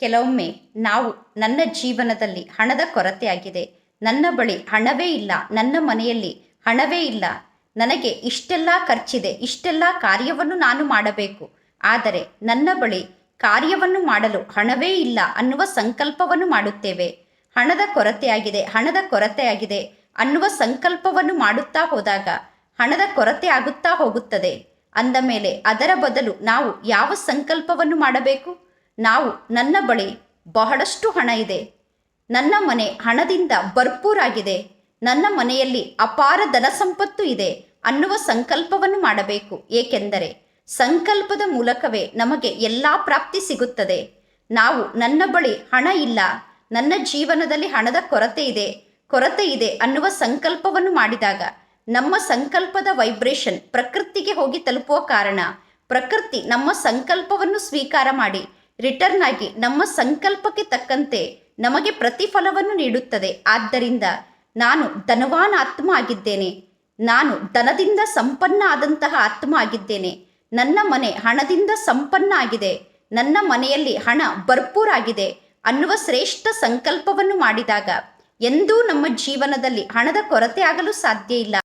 ಕೆಲವೊಮ್ಮೆ ನಾವು ನನ್ನ ಜೀವನದಲ್ಲಿ ಹಣದ ಕೊರತೆಯಾಗಿದೆ. ನನ್ನ ಬಳಿ ಹಣವೇ ಇಲ್ಲ. ನನ್ನ ಮನೆಯಲ್ಲಿ ಹಣವೇ ಇಲ್ಲ. ನನಗೆ ಇಷ್ಟೆಲ್ಲ ಖರ್ಚಿದೆ. ಇಷ್ಟೆಲ್ಲ ಕಾರ್ಯವನ್ನು ನಾನು ಮಾಡಬೇಕು. ಆದರೆ ನನ್ನ ಬಳಿ ಕಾರ್ಯವನ್ನು ಮಾಡಲು ಹಣವೇ ಇಲ್ಲ ಅನ್ನುವ ಸಂಕಲ್ಪವನ್ನು ಮಾಡುತ್ತೇವೆ. ಹಣದ ಕೊರತೆಯಾಗಿದೆ. ಹಣದ ಕೊರತೆಯಾಗಿದೆ ಅನ್ನುವ ಸಂಕಲ್ಪವನ್ನು ಮಾಡುತ್ತಾ ಹೋದಾಗ ಹಣದ ಕೊರತೆ ಆಗುತ್ತಾ ಹೋಗುತ್ತದೆ. ಅಂದ ಮೇಲೆ ಅದರ ಬದಲು ನಾವು ಯಾವ ಸಂಕಲ್ಪವನ್ನು ಮಾಡಬೇಕು? ನಾವು ನನ್ನ ಬಳಿ ಬಹಳಷ್ಟು ಹಣ ಇದೆ. ನನ್ನ ಮನೆ ಹಣದಿಂದ ಭರ್ಪೂರಾಗಿದೆ ನನ್ನ ಮನೆಯಲ್ಲಿ ಅಪಾರ ಧನ ಸಂಪತ್ತು ಇದೆ ಅನ್ನುವ ಸಂಕಲ್ಪವನ್ನು ಮಾಡಬೇಕು. ಏಕೆಂದರೆ ಸಂಕಲ್ಪದ ಮೂಲಕವೇ ನಮಗೆ ಎಲ್ಲ ಪ್ರಾಪ್ತಿ ಸಿಗುತ್ತದೆ. ನಾವು ನನ್ನ ಬಳಿ ಹಣ ಇಲ್ಲ. ನನ್ನ ಜೀವನದಲ್ಲಿ ಹಣದ ಕೊರತೆ ಇದೆ. ಕೊರತೆ ಇದೆ ಅನ್ನುವ ಸಂಕಲ್ಪವನ್ನು ಮಾಡಿದಾಗ ನಮ್ಮ ಸಂಕಲ್ಪದ ವೈಬ್ರೇಷನ್ ಪ್ರಕೃತಿಗೆ ಹೋಗಿ ತಲುಪುವ ಕಾರಣ ಪ್ರಕೃತಿ ನಮ್ಮ ಸಂಕಲ್ಪವನ್ನು ಸ್ವೀಕಾರ ಮಾಡಿ ರಿಟರ್ನ್ ಆಗಿ ನಮ್ಮ ಸಂಕಲ್ಪಕ್ಕೆ ತಕ್ಕಂತೆ ನಮಗೆ ಪ್ರತಿಫಲವನ್ನು ನೀಡುತ್ತದೆ. ಆದ್ದರಿಂದ ನಾನು ಧನವಾನ ಆತ್ಮ ಆಗಿದ್ದೇನೆ ನಾನು ಧನದಿಂದ ಸಂಪನ್ನ ಆದಂತಹ ಆತ್ಮ ಆಗಿದ್ದೇನೆ ನನ್ನ ಮನೆ ಹಣದಿಂದ ಸಂಪನ್ನ ಆಗಿದೆ. ನನ್ನ ಮನೆಯಲ್ಲಿ ಹಣ ಭರ್ಪೂರಾಗಿದೆ ಅನ್ನುವ ಶ್ರೇಷ್ಠ ಸಂಕಲ್ಪವನ್ನು ಮಾಡಿದಾಗ ಎಂದೂ ನಮ್ಮ ಜೀವನದಲ್ಲಿ ಹಣದ ಕೊರತೆ ಆಗಲು ಸಾಧ್ಯ ಇಲ್ಲ.